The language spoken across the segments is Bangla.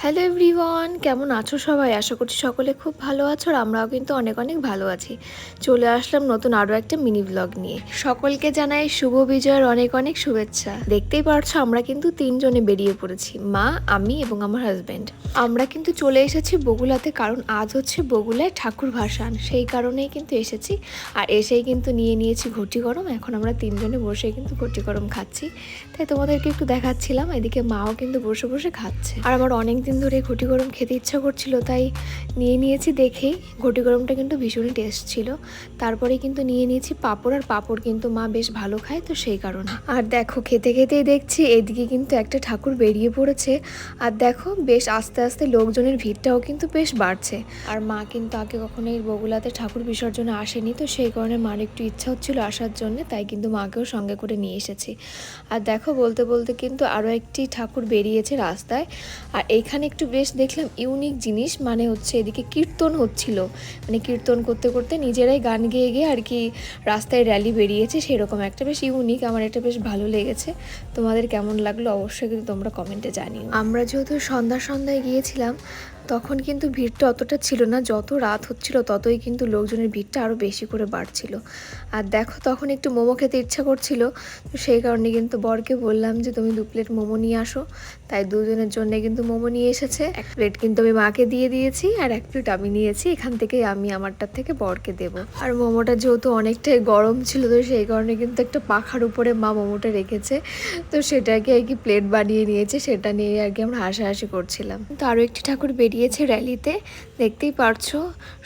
হ্যালো এভরিওয়ান কেমন আছো সবাই? আশা করছি সকলে খুব ভালো আছো আর আমরাও কিন্তু অনেক অনেক ভালো আছি। চলে আসলাম নতুন আরও একটা মিনি ব্লগ নিয়ে। সকলকে জানাই শুভ বিজয়ের অনেক অনেক শুভেচ্ছা। দেখতেই পারছ আমরা কিন্তু তিনজনে বেরিয়ে পড়েছি, মা, আমি এবং আমার হাজব্যান্ড আমরা কিন্তু চলে এসেছি বগুলাতে কারণ আজ হচ্ছে বগুলায় ঠাকুর ভাসান। সেই কারণেই কিন্তু এসেছি আর এসেই কিন্তু নিয়ে নিয়েছি ঘটি গরম। এখন আমরা তিনজনে বসে কিন্তু ঘটি গরম খাচ্ছি। তাই তোমাদেরকে একটু দেখাচ্ছিলাম, এদিকে মাও কিন্তু বসে বসে খাচ্ছে। আর আমার অনেক দিন ধরে ঘটি গরম খেতে ইচ্ছা করছিল, তাই নিয়ে নিয়েছি দেখেই। ঘটি গরমটা কিন্তু ভীষণই টেস্ট ছিল। তারপরে কিন্তু নিয়ে নিয়েছি পাঁপড়, আর পাঁপড় কিন্তু মা বেশ ভালো খায়, তো সেই কারণে। আর দেখো, খেতে খেতেই দেখছি এদিকে কিন্তু একটা ঠাকুর বেরিয়ে পড়েছে। আর দেখো, বেশ আস্তে আস্তে লোকজনের ভিড়টাও কিন্তু বেশ বাড়ছে। আর মা কিন্তু আগে কখনো এই বগুলাতে ঠাকুর বিসর্জনে আসেনি, তো সেই কারণে মার একটু ইচ্ছা হচ্ছিল আসার জন্য, তাই কিন্তু মাকেও সঙ্গে করে নিয়ে এসেছি। আর দেখো, বলতে বলতে কিন্তু আরও একটি ঠাকুর বেরিয়েছে রাস্তায়। আর এইখানে একটু বেশ দেখলাম ইউনিক জিনিস মানে হচ্ছে এদিকে কীর্তন হচ্ছিল। মানে কীর্তন করতে করতে নিজেরাই গান গেয়ে গিয়ে আর কি রাস্তায় র্যালি বেরিয়েছে, সেরকম একটা বেশ ইউনিক আমার এটা বেশ ভালো লেগেছে। তোমাদের কেমন লাগল অবশ্যই কিন্তু তোমরা কমেন্টে জানিও। আমরা যেহেতু সন্ধ্যা সন্ধ্যায় গিয়েছিলাম, তখন কিন্তু ভিড়টা অতটা ছিল না, যত রাত হচ্ছিল ততই কিন্তু লোকজনের ভিড়টা আরও বেশি করে বাড়ছিল। আর দেখো তখন একটু মোমো খেতে ইচ্ছা করছিল, তো সেই কারণে কিন্তু বরকে বললাম যে, তুমি দু প্লেট মোমো নিয়ে আসো। তাই দুজনের জন্য কিন্তু মোমো নিয়ে এসেছে। এক প্লেট কিন্তু আমি মাকে দিয়ে দিয়েছি আর এক প্লেট আমি নিয়েছি। এখান থেকেই আমি আমারটার থেকে বরকে দেব। আর মোমোটা যেহেতু অনেকটাই গরম ছিল, তো সেই কারণে কিন্তু একটা পাখার উপরে মা মোমোটা রেখেছে। তো সেটাকে আর কি প্লেট বানিয়ে নিয়েছে। সেটা নিয়ে আর কি আমরা হাসাহাসি করছিলাম। তো আরও একটি ঠাকুর বেরিয়েছে র্যালিতে দেখতেই পারছ,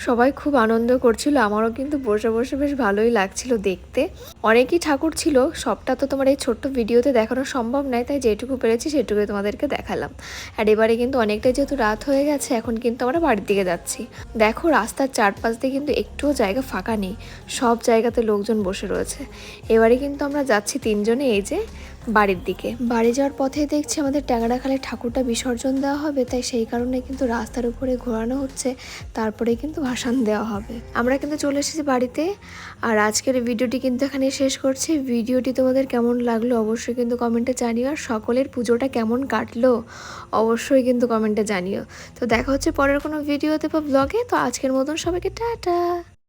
সবাই খুব আনন্দ করছিল। আমারও কিন্তু বসে বসে বেশ ভালোই লাগছিল দেখতে। অনেকই ঠাকুর ছিল, সবটা তো তোমার এই ছোট্ট ভিডিওতে দেখানো সম্ভব নয়, তাই যেটুকু পেরেছি সেটুকু তোমাদেরকে দেখালাম। আর এবারে কিন্তু অনেকটাই যেহেতু রাত হয়ে গেছে, এখন কিন্তু আমরা বাড়ির দিকে যাচ্ছি। দেখো রাস্তার চারপাশ দিয়ে কিন্তু একটুও জায়গা ফাঁকা নেই, সব জায়গাতে লোকজন বসে রয়েছে। এবারে কিন্তু আমরা যাচ্ছি তিনজনে, এই যে বাড়ির দিকে। বাড়ি যাওয়ার পথে দেখছি আমাদের ট্যাংরাখালে ঠাকুরটা বিসর্জন দেওয়া হবে, তাই সেই কারণে কিন্তু রাস্তার উপরে ঘোরানো হচ্ছে, তারপরে কিন্তু ভাসান দেওয়া হবে। আমরা কিন্তু চলে এসেছি বাড়িতে, আর আজকের ভিডিওটি কিন্তু এখানে শেষ করছি। ভিডিওটি তোমাদের কেমন লাগল অবশ্যই কিন্তু কমেন্টে জানিও, আর সকলের পুজোটা কেমন কাটলো অবশ্যই কিন্তু কমেন্টে জানিও। তো দেখা হচ্ছে পরের কোনো ভিডিওতে বা ব্লগে তো আজকের মতন সবাইকে টাটা।